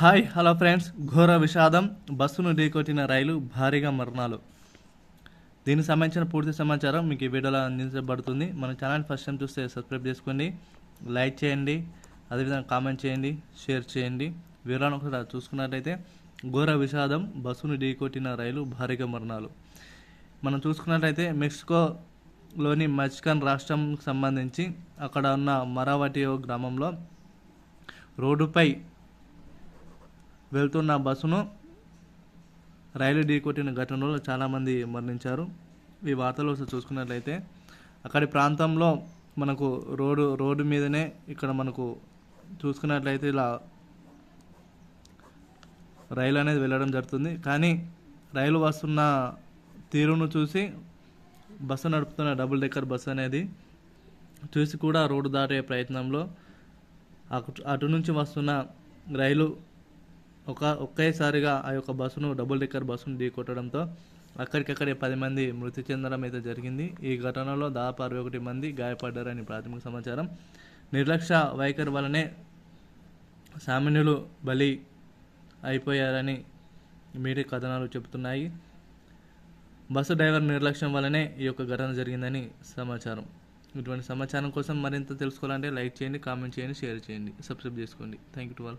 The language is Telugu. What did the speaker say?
Hi hello friends. ఘోర విషాదం బస్సును ఢీకొట్టిన రైలు భారీగా మరణాలు. దీనికి సంబంధించిన పూర్తి సమాచారం మీకు ఈ వీడియోలో అందించబడుతుంది. మన ఛానల్ ఫస్ట్ టైం చూస్తే సబ్స్క్రైబ్ చేసుకోండి లైక్ చేయండి అదేవిధంగా కామెంట్ చేయండి షేర్ చేయండి. వివరాలను ఒకసారి చూసుకున్నట్లయితే ఘోర విషాదం బస్సును ఢీకొట్టిన రైలు భారీగా మరణాలు. మనం చూసుకున్నట్లయితే మెక్సికోలోని మెక్సికన్ రాష్ట్రం సంబంధించి అక్కడ ఉన్న మరావటియో గ్రామంలో రోడ్డుపై వెళ్తున్న బస్సును రైలు ఢీకొట్టిన ఘటనలో చాలామంది మరణించారు. ఈ వార్తలు ఒకసారి చూసుకున్నట్లయితే అక్కడి ప్రాంతంలో మనకు రోడ్డు రోడ్డు మీదనే ఇక్కడ మనకు చూసుకున్నట్లయితే ఇలా రైలు అనేది వెళ్ళడం జరుగుతుంది. కానీ రైలు వస్తున్న తీరును చూసి బస్సు నడుపుతున్న డబుల్ డెక్కర్ బస్సు అనేది చూసి కూడా రోడ్డు దాటే ప్రయత్నంలో అటు నుంచి వస్తున్న రైలు ఒక ఒకేసారిగా ఆ యొక్క బస్సును డబుల్ డెక్కర్ బస్సును ఢీకొట్టడంతో అక్కడికక్కడే పది మంది మృతి చెందడం అయితే జరిగింది. ఈ ఘటనలో దాదాపు అరవై ఒకటి మంది గాయపడ్డారని ప్రాథమిక సమాచారం. నిర్లక్ష్య వైఖరి వలనే సామాన్యులు బలి అయిపోయారని మీడియా కథనాలు చెబుతున్నాయి. బస్సు డ్రైవర్ నిర్లక్ష్యం వలనే ఈ యొక్క ఘటన జరిగిందని సమాచారం. ఇటువంటి సమాచారం కోసం మరింత తెలుసుకోవాలంటే లైక్ చేయండి కామెంట్ చేయండి షేర్ చేయండి. సబ్స్క్రైబ్ చేసుకోండి. Thank you to all